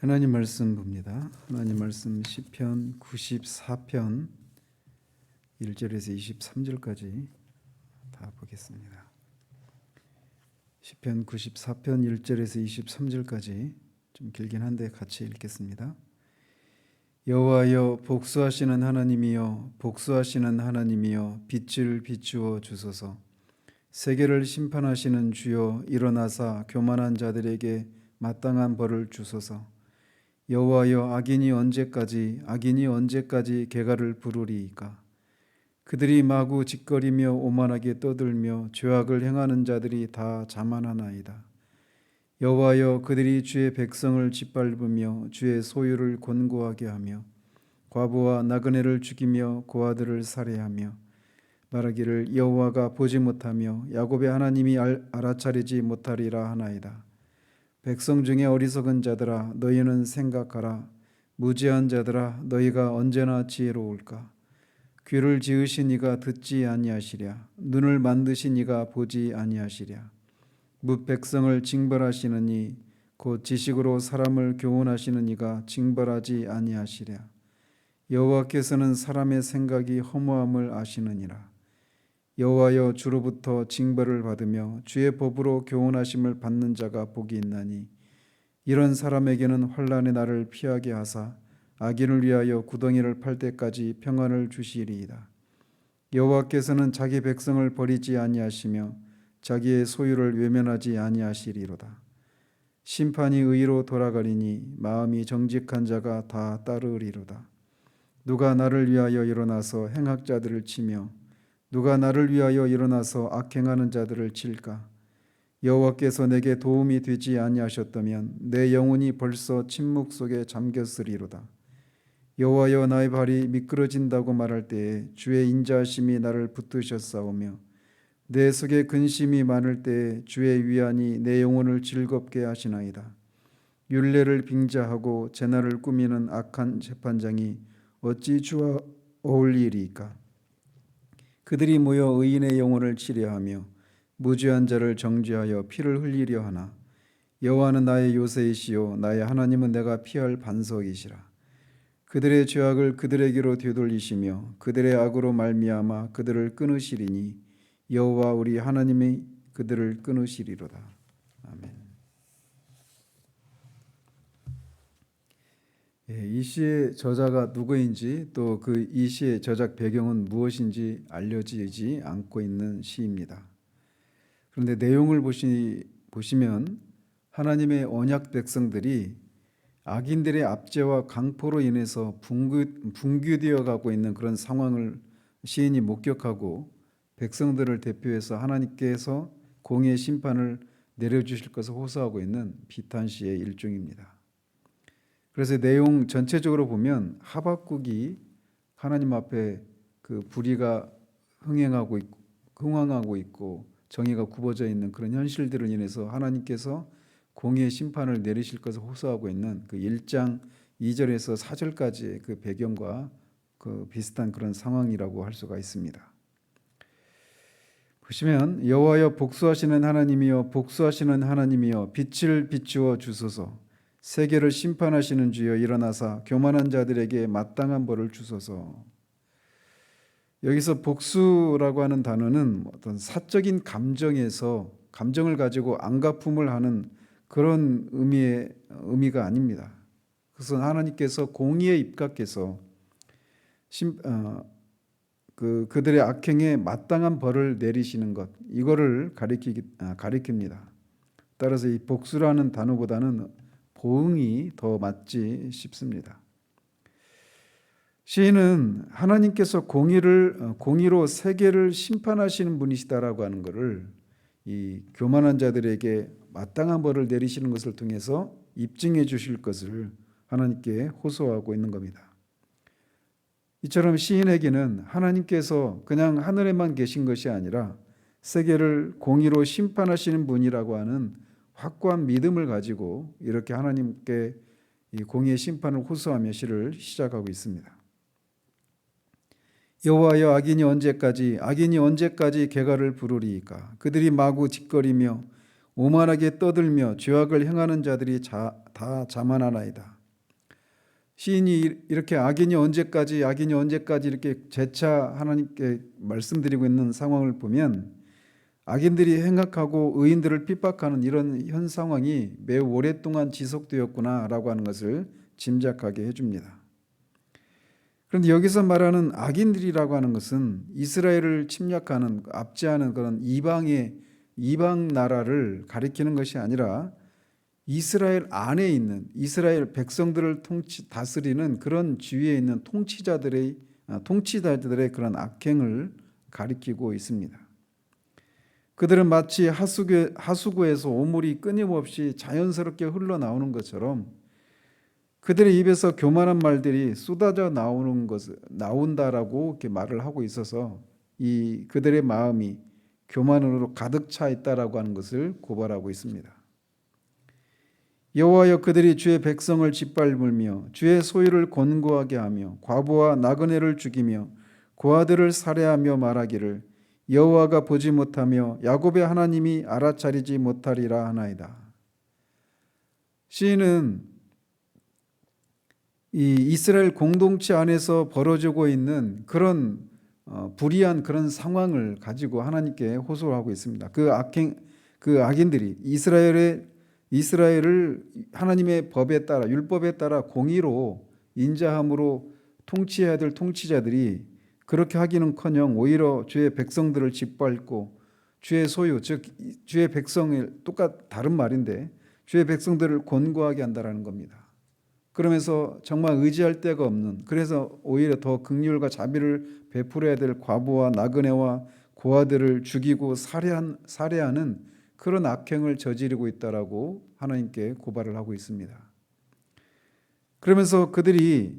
하나님 말씀 봅니다. 하나님 말씀 시편 94편 1절에서 23절까지 다 보겠습니다. 시편 94편 1절에서 23절까지 좀 길긴 한데 같이 읽겠습니다. 여호와여 복수하시는 하나님이여 복수하시는 하나님이여 빛을 비추어 주소서 세계를 심판하시는 주여 일어나사 교만한 자들에게 마땅한 벌을 주소서 여호와여 악인이 언제까지 악인이 언제까지 개가를 부르리이까? 그들이 마구 짓거리며 오만하게 떠들며 죄악을 행하는 자들이 다 자만하나이다. 여호와여 그들이 주의 백성을 짓밟으며 주의 소유를 곤고하게 하며 과부와 나그네를 죽이며 고아들을 살해하며 말하기를 여호와가 보지 못하며 야곱의 하나님이 알- 알아차리지 못하리라 하나이다 백성 중에 어리석은 자들아 너희는 생각하라. 무지한 자들아 너희가 언제나 지혜로울까? 귀를 지으신 이가 듣지 아니하시랴. 눈을 만드신 이가 보지 아니하시랴. 무 백성을 징벌하시느니 곧 지식으로 사람을 교훈하시는 이가 징벌하지 아니하시랴. 여호와께서는 사람의 생각이 허무함을 아시느니라 여호와여 주로부터 징벌을 받으며 주의 법으로 교훈하심을 받는 자가 복이 있나니 이런 사람에게는 환란의 날을 피하게 하사 악인을 위하여 구덩이를 팔 때까지 평안을 주시리이다. 여호와께서는 자기 백성을 버리지 아니하시며 자기의 소유를 외면하지 아니하시리로다. 심판이 의로 돌아가리니 마음이 정직한 자가 다 따르리로다. 누가 나를 위하여 일어나서 행악자들을 치며 누가 나를 위하여 일어나서 악행하는 자들을 칠까? 여호와께서 내게 도움이 되지 아니하셨다면 내 영혼이 벌써 침묵 속에 잠겼으리로다. 여호와여 나의 발이 미끄러진다고 말할 때에 주의 인자하심이 나를 붙드셨사오며 내 속에 근심이 많을 때에 주의 위안이 내 영혼을 즐겁게 하시나이다. 율례를 빙자하고 재날을 꾸미는 악한 재판장이 어찌 주와 어울리리까? 그들이 모여 의인의 영혼을 치려하며 무죄한 자를 정죄하여 피를 흘리려 하나. 여호와는 나의 요새이시요 나의 하나님은 내가 피할 반석이시라. 그들의 죄악을 그들에게로 되돌리시며 그들의 악으로 말미암아 그들을 끊으시리니 여호와 우리 하나님이 그들을 끊으시리로다. 아멘. 예, 이 시의 저자가 누구인지 또 그 이 시의 저작 배경은 무엇인지 알려지지 않고 있는 시입니다. 그런데 내용을 보시, 보시면 하나님의 언약 백성들이 악인들의 압제와 강포로 인해서 붕괴, 붕괴되어 가고 있는 그런 상황을 시인이 목격하고 백성들을 대표해서 하나님께서 공의 심판을 내려주실 것을 호소하고 있는 비탄시의 일종입니다. 그래서 내용 전체적으로 보면 하박국이 하나님 앞에 그 불의가 흥행하고 있고 흥황하고 있고 정의가 굽어져 있는 그런 현실들을 인해서 하나님께서 공의 심판을 내리실 것을 호소하고 있는 그 1장 2절에서 4절까지의 그 배경과 그 비슷한 그런 상황이라고 할 수가 있습니다. 보시면 여호와여 복수하시는 하나님이여 복수하시는 하나님이여 빛을 비추어 주소서 세계를 심판하시는 주여 일어나사 교만한 자들에게 마땅한 벌을 주소서. 여기서 복수라고 하는 단어는 어떤 사적인 감정에서 감정을 가지고 안가품을 하는 그런 의미의 의미가 아닙니다. 그것은 하나님께서 공의에 입각해서 심, 어, 그 그들의 악행에 마땅한 벌을 내리시는 것 이거를 가리키기 아, 가리킵니다. 따라서 이 복수라는 단어보다는 보응이 더 맞지 싶습니다. 시인은 하나님께서 공의를 어, 공의로 세계를 심판하시는 분이시다라고 하는 것을 이 교만한 자들에게 마땅한 벌을 내리시는 것을 통해서 입증해 주실 것을 하나님께 호소하고 있는 겁니다. 이처럼 시인에게는 하나님께서 그냥 하늘에만 계신 것이 아니라 세계를 공의로 심판하시는 분이라고 하는 확고한 믿음을 가지고 이렇게 하나님께 이 공의의 심판을 호소하며 시를 시작하고 있습니다. 여호와여 악인이 언제까지 악인이 언제까지 개가를 부르리이까 그들이 마구 짓거리며 오만하게 떠들며 죄악을 행하는 자들이 자, 다 자만하나이다. 시인이 이렇게 악인이 언제까지 악인이 언제까지 이렇게 재차 하나님께 말씀드리고 있는 상황을 보면 악인들이 행악하고 의인들을 핍박하는 이런 현 상황이 매우 오랫동안 지속되었구나라고 하는 것을 짐작하게 해줍니다. 그런데 여기서 말하는 악인들이라고 하는 것은 이스라엘을 침략하는 압제하는 그런 이방의 이방 나라를 가리키는 것이 아니라 이스라엘 안에 있는 이스라엘 백성들을 통치 다스리는 그런 주위에 있는 통치자들의 아, 통치자들의 그런 악행을 가리키고 있습니다. 그들은 마치 하수구, 하수구에서 오물이 끊임없이 자연스럽게 흘러나오는 것처럼 그들의 입에서 교만한 말들이 쏟아져 나오는 것 나온다라고 이렇게 말을 하고 있어서 이 그들의 마음이 교만으로 가득 차 있다라고 하는 것을 고발하고 있습니다. 여호와여 그들이 주의 백성을 짓밟으며 주의 소유를 권고하게 하며 과부와 나그네를 죽이며 고아들을 살해하며 말하기를 여호와가 보지 못하며 야곱의 하나님이 알아차리지 못하리라 하나이다. 시인은 이 이스라엘 공동체 안에서 벌어지고 있는 그런 어, 불의한 그런 상황을 가지고 하나님께 호소하고 있습니다. 그 악행 그 악인들이 이스라엘의 이스라엘을 하나님의 법에 따라 율법에 따라 공의로 인자함으로 통치해야 될 통치자들이 그렇게 하기는커녕 오히려 주의 백성들을 짓밟고 주의 소유 즉 주의 백성을 똑같 다른 말인데 주의 백성들을 권고하게 한다라는 겁니다. 그러면서 정말 의지할 데가 없는 그래서 오히려 더 극률과 자비를 베풀어야 될 과부와 나그네와 고아들을 죽이고 살해한, 살해하는 그런 악행을 저지르고 있다라고 하나님께 고발을 하고 있습니다. 그러면서 그들이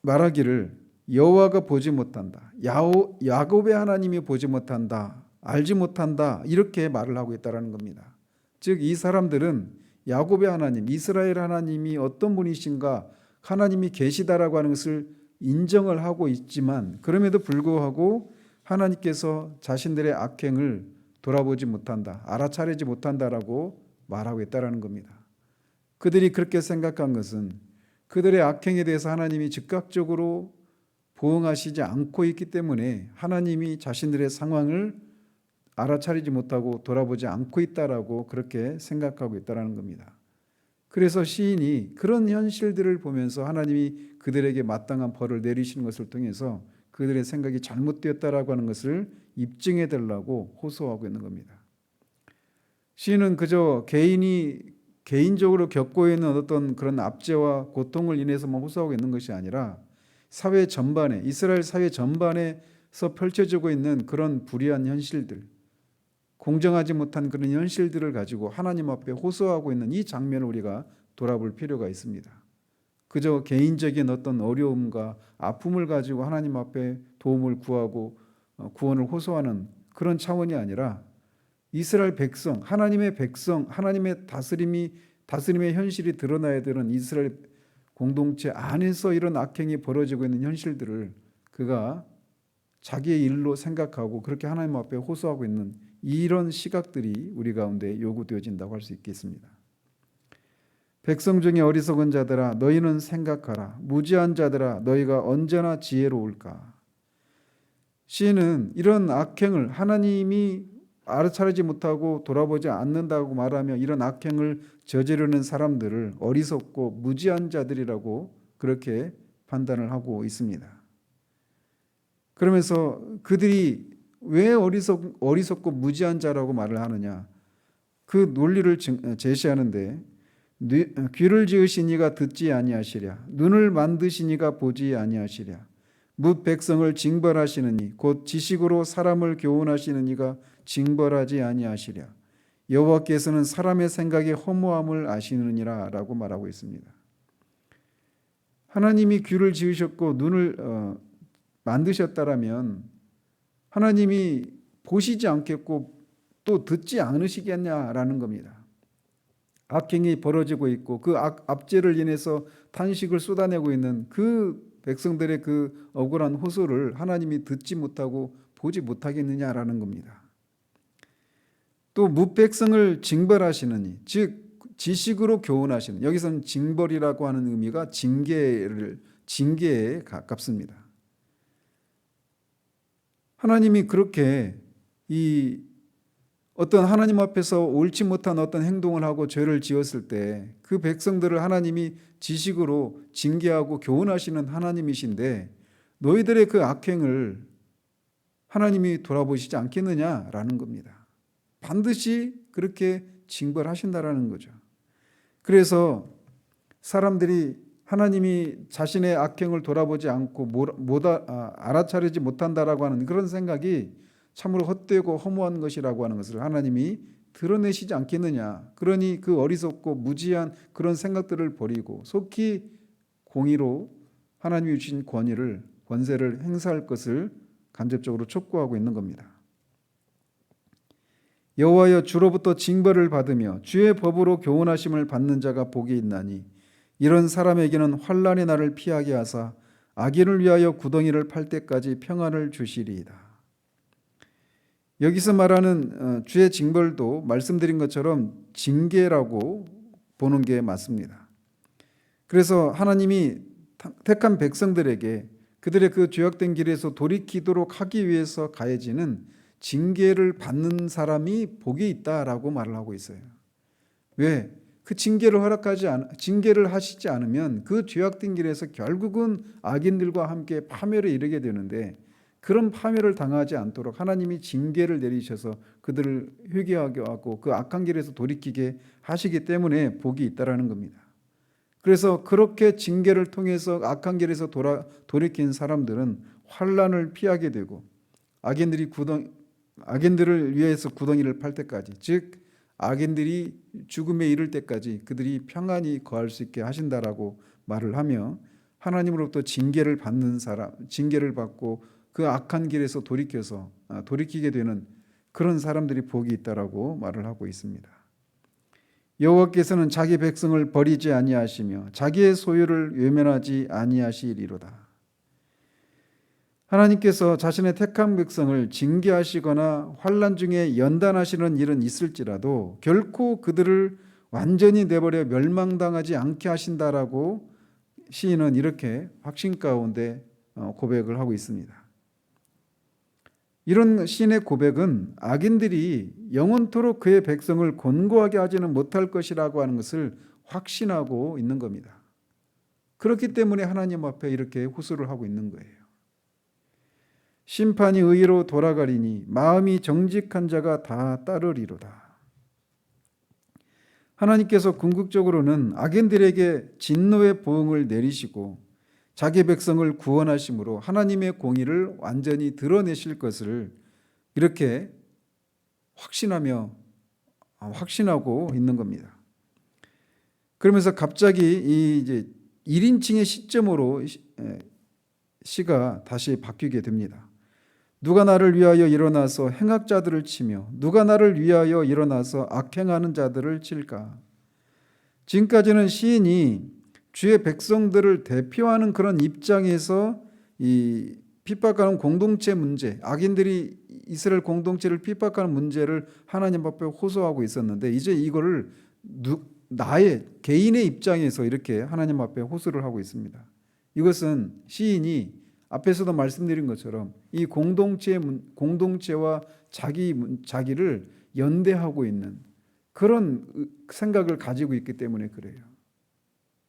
말하기를 여호와가 보지 못한다. 야오, 야곱의 하나님이 보지 못한다. 알지 못한다. 이렇게 말을 하고 있다라는 겁니다. 즉 이 사람들은 야곱의 하나님, 이스라엘 하나님이 어떤 분이신가 하나님이 계시다라고 하는 것을 인정을 하고 있지만 그럼에도 불구하고 하나님께서 자신들의 악행을 돌아보지 못한다, 알아차리지 못한다라고 말하고 있다라는 겁니다. 그들이 그렇게 생각한 것은 그들의 악행에 대해서 하나님이 즉각적으로 보응하시지 않고 있기 때문에 하나님이 자신들의 상황을 알아차리지 못하고 돌아보지 않고 있다라고 그렇게 생각하고 있다라는 겁니다. 그래서 시인이 그런 현실들을 보면서 하나님이 그들에게 마땅한 벌을 내리시는 것을 통해서 그들의 생각이 잘못되었다라고 하는 것을 입증해 달라고 호소하고 있는 겁니다. 시인은 그저 개인이 개인적으로 겪고 있는 어떤 그런 압제와 고통을 인해서만 호소하고 있는 것이 아니라 사회 전반에 이스라엘 사회 전반에서 펼쳐지고 있는 그런 불의한 현실들, 공정하지 못한 그런 현실들을 가지고 하나님 앞에 호소하고 있는 이 장면을 우리가 돌아볼 필요가 있습니다. 그저 개인적인 어떤 어려움과 아픔을 가지고 하나님 앞에 도움을 구하고 어, 구원을 호소하는 그런 차원이 아니라 이스라엘 백성, 하나님의 백성, 하나님의 다스림이 다스림의 현실이 드러나야 되는 이스라엘 공동체 안에서 이런 악행이 벌어지고 있는 현실들을 그가 자기의 일로 생각하고 그렇게 하나님 앞에 호소하고 있는 이런 시각들이 우리 가운데 요구되어진다고 할 수 있겠습니다. 백성 중에 어리석은 자들아 너희는 생각하라 무지한 자들아 너희가 언제나 지혜로울까 시인은 이런 악행을 하나님이 알아차리지 못하고 돌아보지 않는다고 말하며 이런 악행을 저지르는 사람들을 어리석고 무지한 자들이라고 그렇게 판단을 하고 있습니다. 그러면서 그들이 왜 어리석, 어리석고 무지한 자라고 말을 하느냐? 그 논리를 제시하는데 귀를 지으시니가 듣지 아니하시랴 눈을 만드시니가 보지 아니하시랴 뭇 백성을 징벌하시느니 곧 지식으로 사람을 교훈하시는 이가 징벌하지 아니하시랴 여호와께서는 사람의 생각의 허무함을 아시느니라라고 말하고 있습니다. 하나님이 귀를 지으셨고 눈을 어, 만드셨다라면 하나님이 보시지 않겠고 또 듣지 않으시겠냐라는 겁니다. 악행이 벌어지고 있고 그 악, 압제를 인해서 탄식을 쏟아내고 있는 그 백성들의 그 억울한 호소를 하나님이 듣지 못하고 보지 못하겠느냐라는 겁니다. 또 무백성을 징벌하시느니 즉 지식으로 교훈하시는 여기서는 징벌이라고 하는 의미가 징계를 징계에 가깝습니다. 하나님이 그렇게 이 어떤 하나님 앞에서 옳지 못한 어떤 행동을 하고 죄를 지었을 때 그 백성들을 하나님이 지식으로 징계하고 교훈하시는 하나님이신데 너희들의 그 악행을 하나님이 돌아보시지 않겠느냐라는 겁니다. 반드시 그렇게 징벌 하신다라는 거죠. 그래서 사람들이 하나님이 자신의 악행을 돌아보지 않고 못 아, 알아차리지 못한다라고 하는 그런 생각이 참으로 헛되고 허무한 것이라고 하는 것을 하나님이 드러내시지 않겠느냐. 그러니 그 어리석고 무지한 그런 생각들을 버리고 속히 공의로 하나님이 주신 권위를 권세를 행사할 것을 간접적으로 촉구하고 있는 겁니다. 여호와여 주로부터 징벌을 받으며 주의 법으로 교훈하심을 받는 자가 복이 있나니 이런 사람에게는 환란의 날을 피하게 하사 악인을 위하여 구덩이를 팔 때까지 평안을 주시리이다. 여기서 말하는 어, 주의 징벌도 말씀드린 것처럼 징계라고 보는 게 맞습니다. 그래서 하나님이 택한 백성들에게 그들의 그 죄악된 길에서 돌이키도록 하기 위해서 가해지는 징계를 받는 사람이 복이 있다라고 말을 하고 있어요. 왜? 그 징계를 허락하지 않, 징계를 하시지 않으면 그 죄악된 길에서 결국은 악인들과 함께 파멸에 이르게 되는데 그런 파멸을 당하지 않도록 하나님이 징계를 내리셔서 그들을 회개하게 하고 그 악한 길에서 돌이키게 하시기 때문에 복이 있다라는 겁니다. 그래서 그렇게 징계를 통해서 악한 길에서 돌아, 돌이킨 사람들은 환란을 피하게 되고 악인들이 구덩 악인들을 위해서 구덩이를 팔 때까지 즉 악인들이 죽음에 이를 때까지 그들이 평안히 거할 수 있게 하신다라고 말을 하며 하나님으로부터 징계를 받는 사람 징계를 받고 그 악한 길에서 돌이켜서 아, 돌이키게 되는 그런 사람들이 복이 있다라고 말을 하고 있습니다. 여호와께서는 자기 백성을 버리지 아니하시며 자기의 소유를 외면하지 아니하시리로다. 하나님께서 자신의 택한 백성을 징계하시거나 환란 중에 연단하시는 일은 있을지라도 결코 그들을 완전히 내버려 멸망당하지 않게 하신다라고 시인은 이렇게 확신 가운데 어, 고백을 하고 있습니다. 이런 시인의 고백은 악인들이 영원토록 그의 백성을 곤고하게 하지는 못할 것이라고 하는 것을 확신하고 있는 겁니다. 그렇기 때문에 하나님 앞에 이렇게 호소를 하고 있는 거예요. 심판이 의로 돌아가리니 마음이 정직한 자가 다 따르리로다. 하나님께서 궁극적으로는 악인들에게 진노의 보응을 내리시고 자기 백성을 구원하심으로 하나님의 공의를 완전히 드러내실 것을 이렇게 확신하며 아, 확신하고 있는 겁니다. 그러면서 갑자기 이 이제 1인칭의 시점으로 시가 다시 바뀌게 됩니다. 누가 나를 위하여 일어나서 행악자들을 치며 누가 나를 위하여 일어나서 악행하는 자들을 칠까? 지금까지는 시인이 주의 백성들을 대표하는 그런 입장에서 이 핍박하는 공동체 문제, 악인들이 이스라엘 공동체를 핍박하는 문제를 하나님 앞에 호소하고 있었는데 이제 이거를 누, 나의 개인의 입장에서 이렇게 하나님 앞에 호소를 하고 있습니다. 이것은 시인이 앞에서도 말씀드린 것처럼 이 공동체 공동체와 자기 자기를 연대하고 있는 그런 생각을 가지고 있기 때문에 그래요.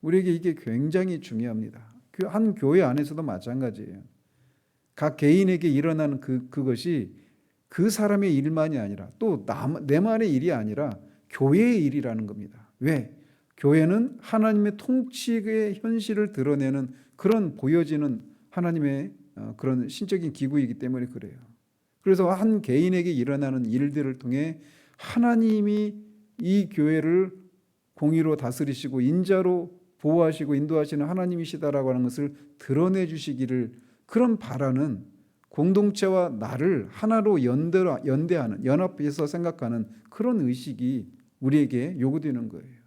우리에게 이게 굉장히 중요합니다. 그한 교회 안에서도 마찬가지예요. 각 개인에게 일어나는 그, 그것이 그 사람의 일만이 아니라 또 내만의 일이 아니라 교회의 일이라는 겁니다. 왜? 교회는 하나님의 통치의 현실을 드러내는 그런 보여지는 하나님의 어, 그런 신적인 기구이기 때문에 그래요. 그래서 한 개인에게 일어나는 일들을 통해 하나님이 이 교회를 공의로 다스리시고 인자로 보호하시고 인도하시는 하나님이시다라고 하는 것을 드러내 주시기를 그런 바라는 공동체와 나를 하나로 연대하는 연합해서 생각하는 그런 의식이 우리에게 요구되는 거예요.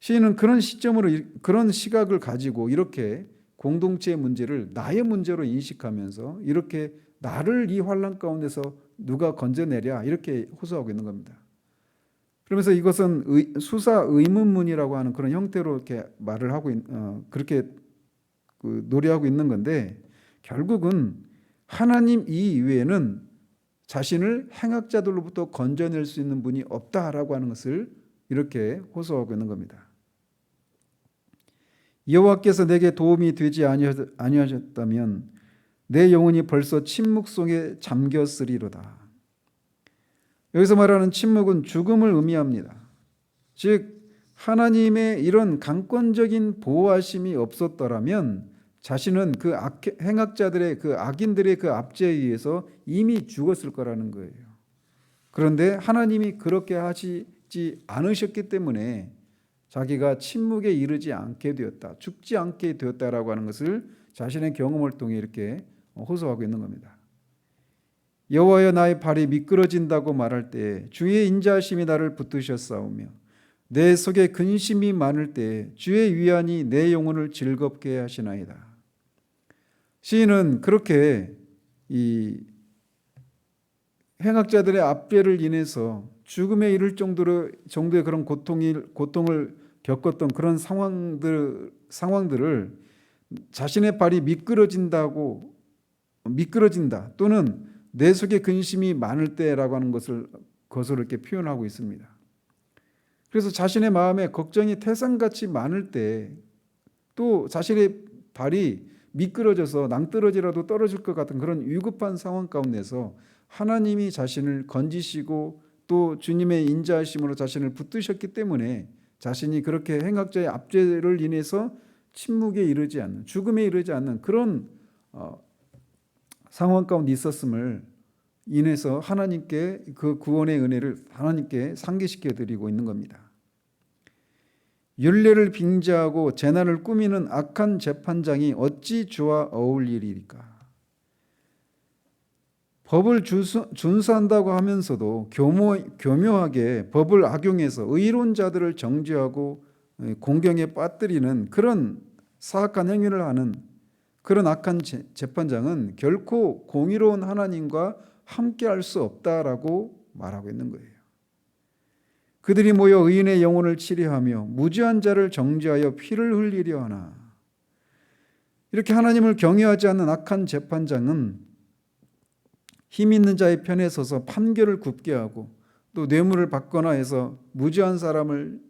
시인은 그런 시점으로 그런 시각을 가지고 이렇게 공동체의 문제를 나의 문제로 인식하면서 이렇게 나를 이 환란 가운데서 누가 건져내랴 이렇게 호소하고 있는 겁니다. 그러면서 이것은 의, 수사 의문문이라고 하는 그런 형태로 이렇게 말을 하고 있, 어, 그렇게 그 노래하고 있는 건데 결국은 하나님 이 이외에는 자신을 행악자들로부터 건져낼 수 있는 분이 없다라고 하는 것을 이렇게 호소하고 있는 겁니다. 여호와께서 내게 도움이 되지 아니하- 아니하셨다면 내 영혼이 벌써 침묵 속에 잠겼으리로다. 여기서 말하는 침묵은 죽음을 의미합니다. 즉 하나님의 이런 강권적인 보호하심이 없었더라면 자신은 그 악, 행악자들의 그 악인들의 그 압제에 의해서 이미 죽었을 거라는 거예요. 그런데 하나님이 그렇게 하시지 않으셨기 때문에 자기가 침묵에 이르지 않게 되었다, 죽지 않게 되었다라고 하는 것을 자신의 경험을 통해 이렇게 호소하고 있는 겁니다. 여호와여 나의 발이 미끄러진다고 말할 때 주의 인자하심이 나를 붙드셨사오며 내 속에 근심이 많을 때 주의 위안이 내 영혼을 즐겁게 하시나이다. 시인은 그렇게 이 행악자들의 압제를 인해서 죽음에 이를 정도로 정도의 그런 고통이 고통을 겪었던 그런 상황들 상황들을 자신의 발이 미끄러진다고 미끄러진다 또는 내 속에 근심이 많을 때라고 하는 것을 것을 이렇게 표현하고 있습니다. 그래서 자신의 마음에 걱정이 태산같이 많을 때 또 자신의 발이 미끄러져서 낭떠러지라도 떨어질 것 같은 그런 위급한 상황 가운데서 하나님이 자신을 건지시고 또 주님의 인자하심으로 자신을 붙드셨기 때문에 자신이 그렇게 행악자의 압제를 인해서 침묵에 이르지 않는 죽음에 이르지 않는 그런 어, 상황 가운데 있었음을 인해서 하나님께 그 구원의 은혜를 하나님께 상기시켜 드리고 있는 겁니다. 윤례를 빙자하고 재난을 꾸미는 악한 재판장이 어찌 주와 어울리리까? 법을 준수한다고 하면서도 교모, 교묘하게 법을 악용해서 의론자들을 정죄하고 공경에 빠뜨리는 그런 사악한 행위를 하는 그런 악한 재, 재판장은 결코 공의로운 하나님과 함께 할 수 없다라고 말하고 있는 거예요. 그들이 모여 의인의 영혼을 치리하며 무지한 자를 정죄하여 피를 흘리려 하나. 이렇게 하나님을 경외하지 않는 악한 재판장은 힘 있는 자의 편에 서서 판결을 굽게 하고 또 뇌물을 받거나 해서 무지한 사람을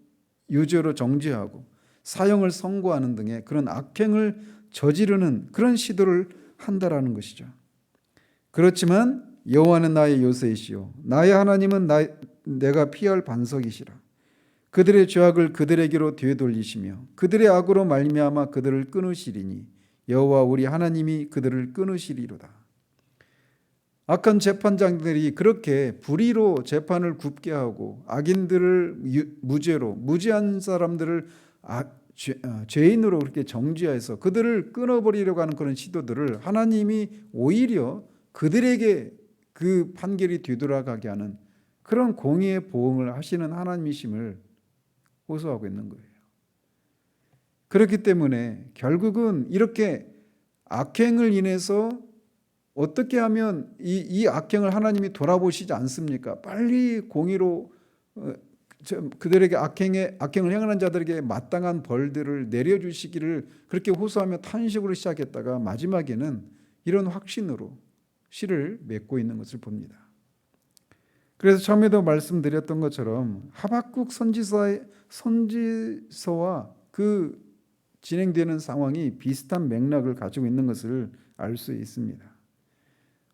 유죄로 정죄하고 사형을 선고하는 등의 그런 악행을 저지르는 그런 시도를 한다라는 것이죠. 그렇지만 여호와는 나의 요새이시요 나의 하나님은 나, 내가 피할 반석이시라. 그들의 죄악을 그들에게로 되돌리시며 그들의 악으로 말미암아 그들을 끊으시리니 여호와 우리 하나님이 그들을 끊으시리로다. 악한 재판장들이 그렇게 불의로 재판을 굽게 하고 악인들을 유, 무죄로 무죄한 사람들을 악, 죄, 어, 죄인으로 그렇게 정죄해서 그들을 끊어버리려고 하는 그런 시도들을 하나님이 오히려 그들에게 그 판결이 뒤돌아가게 하는 그런 공의의 보응을 하시는 하나님이심을 호소하고 있는 거예요. 그렇기 때문에 결국은 이렇게 악행을 인해서 어떻게 하면 이, 이 악행을 하나님이 돌아보시지 않습니까? 빨리 공의로 어, 그들에게 악행에 악행을 행하는 자들에게 마땅한 벌들을 내려주시기를 그렇게 호소하며 탄식으로 시작했다가 마지막에는 이런 확신으로 시를 맺고 있는 것을 봅니다. 그래서 처음에도 말씀드렸던 것처럼 하박국 선지서의 선지서와 그 진행되는 상황이 비슷한 맥락을 가지고 있는 것을 알 수 있습니다.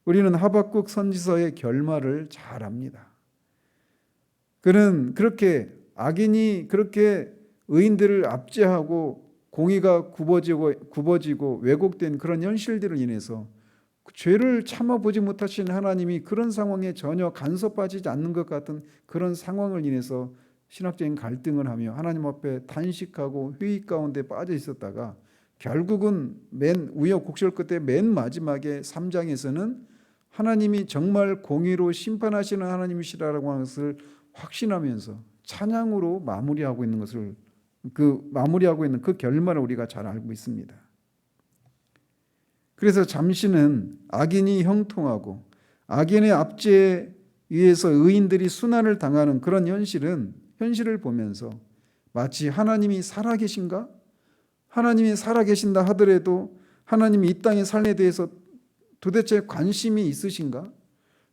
우리는 하박국 선지서의 결말을 잘 압니다. 그는 그렇게 악인이 그렇게 의인들을 압제하고 공의가 굽어지고 굽어지고 왜곡된 그런 현실들을 인해서 그 죄를 참아보지 못하신 하나님이 그런 상황에 전혀 간섭하지 않는 것 같은 그런 상황을 인해서 신학적인 갈등을 하며 하나님 앞에 단식하고 회의 가운데 빠져 있었다가 결국은 맨 우여곡절 끝에 맨 마지막에 3장에서는 하나님이 정말 공의로 심판하시는 하나님이시라고 하는 것을 확신하면서 찬양으로 마무리하고 있는 것을 그 마무리하고 있는 그 결말을 우리가 잘 알고 있습니다. 그래서 잠시는 악인이 형통하고 악인의 압제에 의해서 의인들이 순환을 당하는 그런 현실은 현실을 보면서 마치 하나님이 살아계신가? 하나님이 살아계신다 하더라도 하나님이 이 땅의 삶에 대해서 도대체 관심이 있으신가?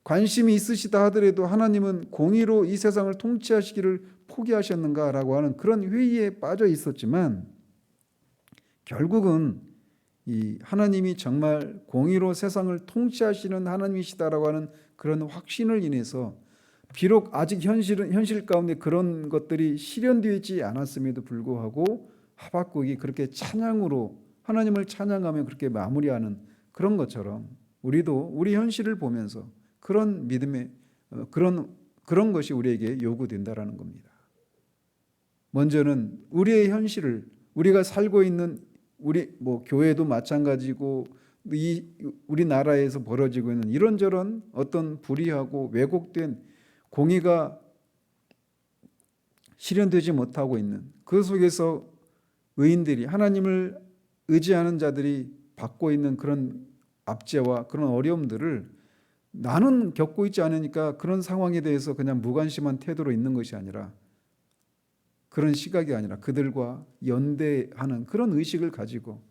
관심이 있으시다 하더라도 하나님은 공의로 이 세상을 통치하시기를 포기하셨는가라고 하는 그런 회의에 빠져 있었지만 결국은 이 하나님이 정말 공의로 세상을 통치하시는 하나님이시다라고 하는 그런 확신을 인해서 비록 아직 현실은 현실 가운데 그런 것들이 실현되지 않았음에도 불구하고 하박국이 그렇게 찬양으로 하나님을 찬양하며 그렇게 마무리하는 그런 것처럼 우리도 우리 현실을 보면서 그런 믿음의 어, 그런 그런 것이 우리에게 요구된다라는 겁니다. 먼저는 우리의 현실을 우리가 살고 있는 우리 뭐 교회도 마찬가지고 이 우리나라에서 벌어지고 있는 이런저런 어떤 불의하고 왜곡된 공의가 실현되지 못하고 있는 그 속에서 의인들이 하나님을 의지하는 자들이 받고 있는 그런 압제와 그런 어려움들을 나는 겪고 있지 않으니까 그런 상황에 대해서 그냥 무관심한 태도로 있는 것이 아니라 그런 시각이 아니라 그들과 연대하는 그런 의식을 가지고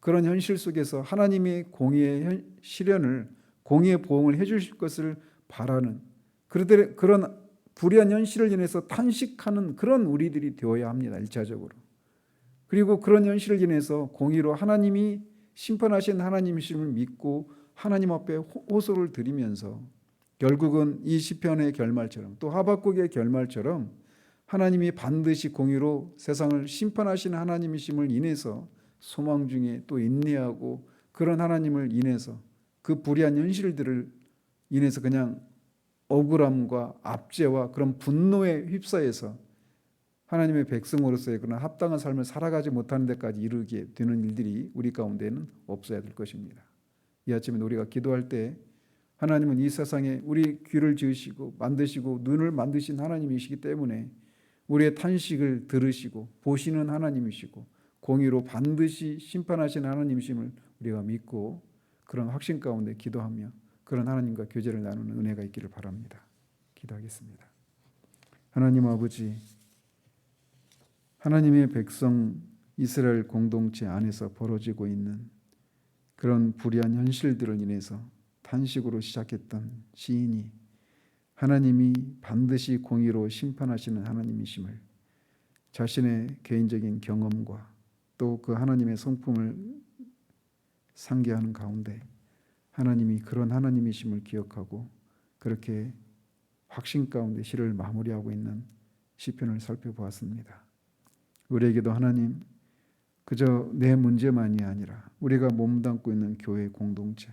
그런 현실 속에서 하나님의 공의의 현- 실현을 공의의 보응을 해주실 것을 바라는 그런 불의한 현실을 인해서 탄식하는 그런 우리들이 되어야 합니다. 일차적으로. 그리고 그런 현실을 인해서 공의로 하나님이 심판하신 하나님이심을 믿고 하나님 앞에 호- 호소를 드리면서 결국은 이 시편의 결말처럼 또 하박국의 결말처럼 하나님이 반드시 공의로 세상을 심판하시는 하나님이심을 인해서 소망 중에 또 인내하고 그런 하나님을 인해서 그 불의한 현실들을 인해서 그냥 억울함과 압제와 그런 분노에 휩싸여서 하나님의 백성으로서의 그런 합당한 삶을 살아가지 못하는 데까지 이르게 되는 일들이 우리 가운데는 없어야 될 것입니다. 이 아침에 우리가 기도할 때 하나님은 이 세상에 우리 귀를 지으시고 만드시고 눈을 만드신 하나님이시기 때문에 우리의 탄식을 들으시고 보시는 하나님이시고 공의로 반드시 심판하시는 하나님이심을 우리가 믿고 그런 확신 가운데 기도하며 그런 하나님과 교제를 나누는 은혜가 있기를 바랍니다. 기도하겠습니다. 하나님 아버지 하나님의 백성 이스라엘 공동체 안에서 벌어지고 있는 그런 불의한 현실들을 인해서 탄식으로 시작했던 시인이 하나님이 반드시 공의로 심판하시는 하나님이심을 자신의 개인적인 경험과 또 그 하나님의 성품을 상기하는 가운데 하나님이 그런 하나님이심을 기억하고 그렇게 확신 가운데 시를 마무리하고 있는 시편을 살펴보았습니다. 우리에게도 하나님 그저 내 문제만이 아니라 우리가 몸담고 있는 교회 공동체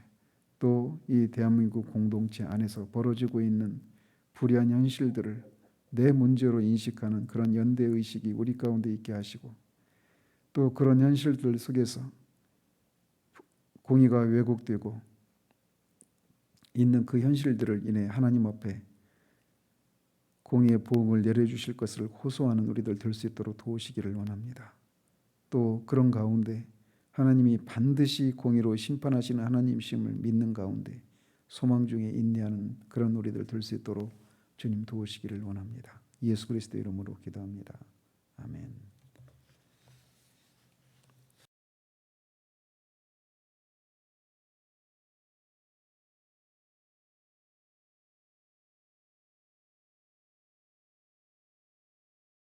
또 이 대한민국 공동체 안에서 벌어지고 있는 불의한 현실들을 내 문제로 인식하는 그런 연대 의식이 우리 가운데 있게 하시고 또 그런 현실들 속에서 공의가 왜곡되고 있는 그 현실들을 인해 하나님 앞에 공의의 보응을 내려주실 것을 호소하는 우리들 될 수 있도록 도우시기를 원합니다. 또 그런 가운데 하나님이 반드시 공의로 심판하시는 하나님심을 믿는 가운데 소망 중에 인내하는 그런 우리들 될 수 있도록 주님 도우시기를 원합니다. 예수 그리스도 이름으로 기도합니다. 아멘.